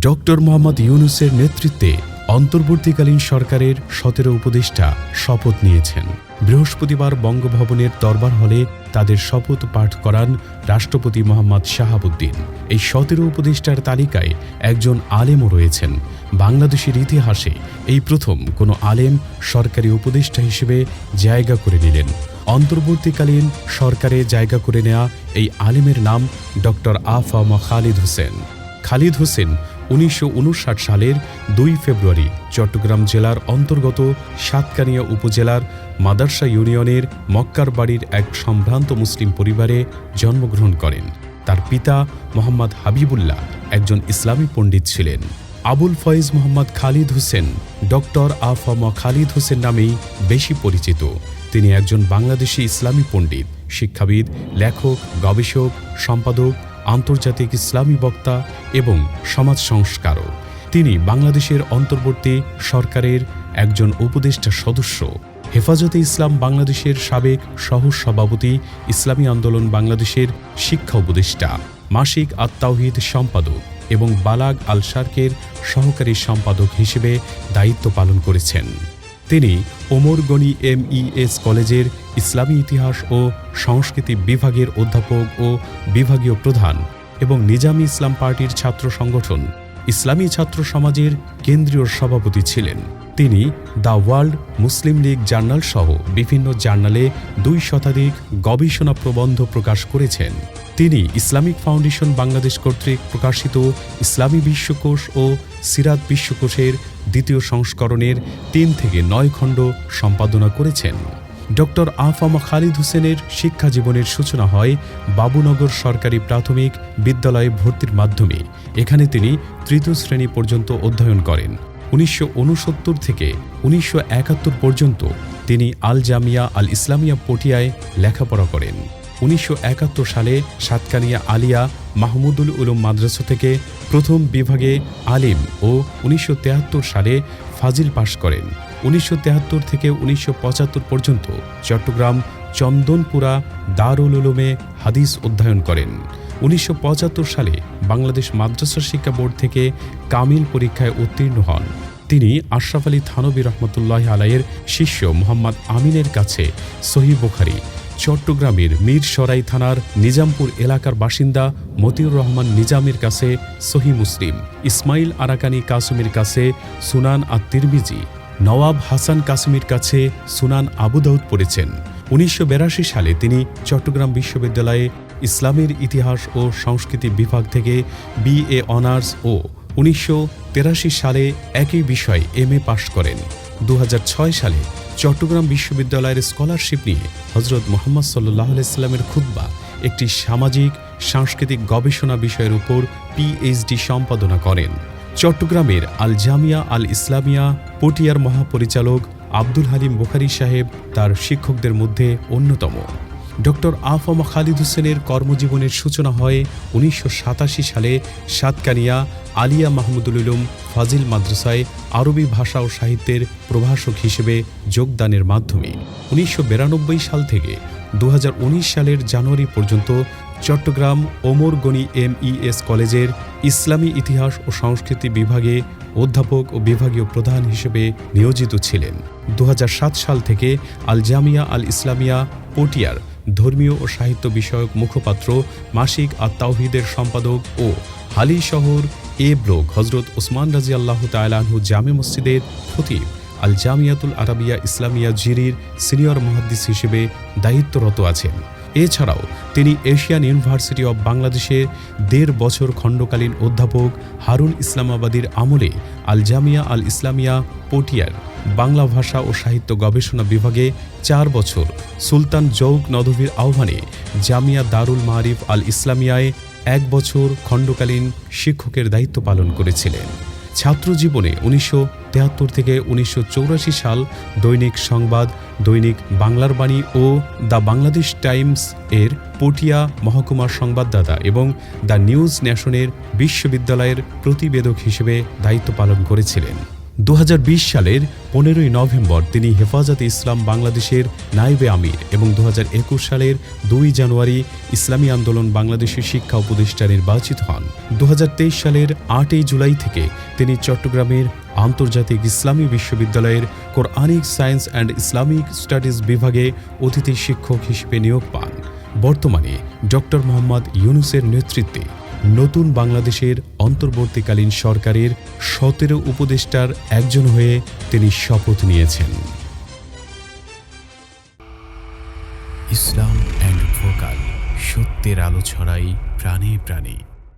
Doctor Mohammad ইউনুসের নেতৃত্বে অন্তর্বর্তীকালীন সরকারের সতেরো উপদেষ্টা শপথ নিয়েছেন। বৃহস্পতিবার বঙ্গভবনের দরবার হলে তাদের শপথ পাঠ করান রাষ্ট্রপতি মোহাম্মদ শাহাবুদ্দিন। এই সতেরো উপদেষ্টার তালিকায় একজন আলেমও রয়েছেন। বাংলাদেশের ইতিহাসে এই প্রথম কোনো আলেম সরকারি উপদেষ্টা হিসেবে জায়গা করে নিলেন। অন্তর্বর্তীকালীন সরকারে জায়গা করে নেয়া এই আলেমের নাম ডক্টর আফামা খালিদ হোসেন। খালিদ হোসেন উনিশশো উনষাট সালের দুই ফেব্রুয়ারি চট্টগ্রাম জেলার অন্তর্গত সাতকানিয়া উপজেলার মাদার্সা ইউনিয়নের মক্কার বাড়ির এক সম্ভ্রান্ত মুসলিম পরিবারে জন্মগ্রহণ করেন। তার পিতা মোহাম্মদ হাবিবুল্লাহ একজন ইসলামী পণ্ডিত ছিলেন। আবুল ফয়েজ মোহাম্মদ খালিদ হোসেন, ডক্টর আফম খালিদ হোসেন নামেই বেশি পরিচিত। তিনি একজন বাংলাদেশি ইসলামী পণ্ডিত, শিক্ষাবিদ, লেখক, গবেষক, সম্পাদক আন্তর্জাতিক ইসলামী বক্তা এবং সমাজ সংস্কারক। তিনি বাংলাদেশের অন্তর্বর্তী সরকারের একজন উপদেষ্টা সদস্য। হেফাজতে ইসলাম বাংলাদেশের সাবেক সহ সভাপতি ইসলামী আন্দোলন বাংলাদেশের শিক্ষা উপদেষ্টা, মাসিক আত্মাহিদ সম্পাদক এবং বালাগ আল শার্কের সহকারী সম্পাদক হিসেবে দায়িত্ব পালন করেছেন। তিনি ওমর গনি এম ইএস কলেজের ইসলামী ইতিহাস ও সংস্কৃতি বিভাগের অধ্যাপক ও বিভাগীয় প্রধান এবং নিজামী ইসলাম পার্টির ছাত্র সংগঠন, ইসলামী ছাত্র সমাজের কেন্দ্রীয় সভাপতি ছিলেন। তিনি the world Muslim league journal সহ বিভিন্ন জার্নালে দুই শতাধিক গবেষণা প্রবন্ধ প্রকাশ করেছেন। তিনি ইসলামিক ফাউন্ডেশন বাংলাদেশ কর্তৃক প্রকাশিত ইসলামী বিশ্বকোষ ও সিরাত বিশ্বকোষের দ্বিতীয় সংস্করণের তিন থেকে নয় খণ্ড সম্পাদনা করেছেন। ডক্টর আফামা খালিদ হোসেনের শিক্ষা জীবনের সূচনা হয় বাবুনগর সরকারি প্রাথমিক বিদ্যালয়ে ভর্তির মাধ্যমে। এখানে তিনি তৃতীয় শ্রেণি পর্যন্ত অধ্যয়ন করেন। উনিশশো ঊনসত্তর থেকে উনিশশো একাত্তর পর্যন্ত তিনি আল জামিয়া আল ইসলামিয়া পটিয়ায় লেখাপড়া করেন। উনিশশো একাত্তর সালে সাতকানিয়া আলিয়া মাহমুদুল উলুম মাদ্রাসা থেকে প্রথম বিভাগে আলিম ও উনিশশো সালে ফাজিল পাশ করেন। উনিশশো থেকে উনিশশো পঁচাত্তর পর্যন্ত চট্টগ্রাম চন্দনপুরা দারুল উলুমে হাদিস অধ্যয়ন করেন। উনিশশো পঁচাত্তর সালে বাংলাদেশ মাদ্রাসা শিক্ষা বোর্ড থেকে কামিল পরীক্ষায় উত্তীর্ণ হন। তিনি আশরাফ আলী থানবী রহমতুল্লাহ আলাইয়ের শিষ্য মোহাম্মদ আমিনের কাছে সহি বুখারি, চট্টগ্রামের মীরসরাই থানার নিজামপুর এলাকার বাসিন্দা মতিউর রহমান নিজামের কাছে সহি মুসলিম, ইসমাইল আরাকানি কাসুমের কাছে সুনান আত তিরমিজি নওয়াব হাসান কাসুমির কাছে সুনান আবু দাউদ পড়েছেন। উনিশশো সালে তিনি চট্টগ্রাম বিশ্ববিদ্যালয়ে ইসলামের ইতিহাস ও সংস্কৃতি বিভাগ থেকে বিএ অনার্স ও উনিশশো সালে একই বিষয়ে এম এ পাশ করেন। দু হাজার ছয় সালে চট্টগ্রাম বিশ্ববিদ্যালয়ের স্কলারশিপ নিয়ে হজরত মোহাম্মদ সাল্লাহ ইসলামের খুদ্া একটি সামাজিক, সাংস্কৃতিক গবেষণা বিষয়ের উপর পিএইচডি সম্পাদনা করেন। চট্টগ্রামের আল জামিয়া আল ইসলামিয়া পটিয়ার মহাপরিচালক আব্দুল হালিম বুখারি সাহেব তার শিক্ষকদের মধ্যে অন্যতম। ডক্টর আফমা খালিদ হোসেনের কর্মজীবনের সূচনা হয় উনিশশো সাতাশি সালে সাতকানিয়া, আলিয়া মাহমুদুল উলুম, ফাজিল মাদ্রাসায় আরবি ভাষা ও সাহিত্যের প্রভাষক হিসেবে যোগদানের মাধ্যমে। উনিশশো বিরানব্বই সাল থেকে দু হাজার উনিশ সালের জানুয়ারি পর্যন্ত চট্টগ্রাম ওমর গনি এম ইএস কলেজের ইসলামী ইতিহাস ও সংস্কৃতি বিভাগে অধ্যাপক ও বিভাগীয় প্রধান হিসেবে নিয়োজিত ছিলেন। দু হাজার সাত সাল থেকে আল জামিয়া আল ইসলামিয়া, পটিয়ার ধর্মীয় ও সাহিত্য বিষয়ক মুখপাত্র, মাসিক আর তাওহিদের সম্পাদক ও হালি শহর এ ব্লক হজরত ওসমান রাজি আল্লাহ তালাহু জামে মসজিদের খতিব আল জামিয়াতুল আরাবিয়া ইসলামিয়া জিরির সিনিয়র মহাদ্দিস হিসেবে দায়িত্বরত আছেন। এছাড়াও তিনি এশিয়ান ইউনিভার্সিটি অব বাংলাদেশে দেড় বছর খণ্ডকালীন অধ্যাপক হারুন ইসলামাবাদীর আমলে আল জামিয়া আল ইসলামিয়া পটিয়ার বাংলা ভাষা ও সাহিত্য গবেষণা বিভাগে চার বছর, সুলতান জৌক নদভীর আহ্বানে জামিয়া দারুল মারিফ আল ইসলামিয়ায় এক বছর খণ্ডকালীন শিক্ষকের দায়িত্ব পালন করেছিলেন। ছাত্র জীবনে উনিশশো তেহাত্তর থেকে উনিশশো সাল দৈনিক সংবাদ, দৈনিক বাংলার বাণী ও দ্য বাংলাদেশ টাইমস এর পটিয়া মহকুমার সংবাদদাতা এবং দ্য নিউজ ন্যাশনের বিশ্ববিদ্যালয়ের প্রতিবেদক হিসেবে দায়িত্ব পালন করেছিলেন। দু হাজার বিশ সালের পনেরোই নভেম্বর তিনি হেফাজতে ইসলাম বাংলাদেশের নাইবে আমির এবং দু হাজার একুশ সালের দুই জানুয়ারি ইসলামী আন্দোলন বাংলাদেশের শিক্ষা উপদেষ্টা নির্বাচিত হন। দু হাজার তেইশ সালের আটই জুলাই থেকে তিনি চট্টগ্রামের আন্তর্জাতিক ইসলামী বিশ্ববিদ্যালয়ের Quranic science and Islamic studies বিভাগে অতিথি শিক্ষক হিসেবে নিয়োগ পান। বর্তমানে ডক্টর মোহাম্মদ ইউনুসের নেতৃত্বে নতুন বাংলাদেশের অন্তর্বর্তীকালীন সরকারের সতেরো উপদেষ্টার একজন হয়ে তিনি শপথ নিয়েছেন। ইসলাম অ্যান্ড ভোকাল, সত্যের আলো ছড়াই প্রাণে প্রাণে।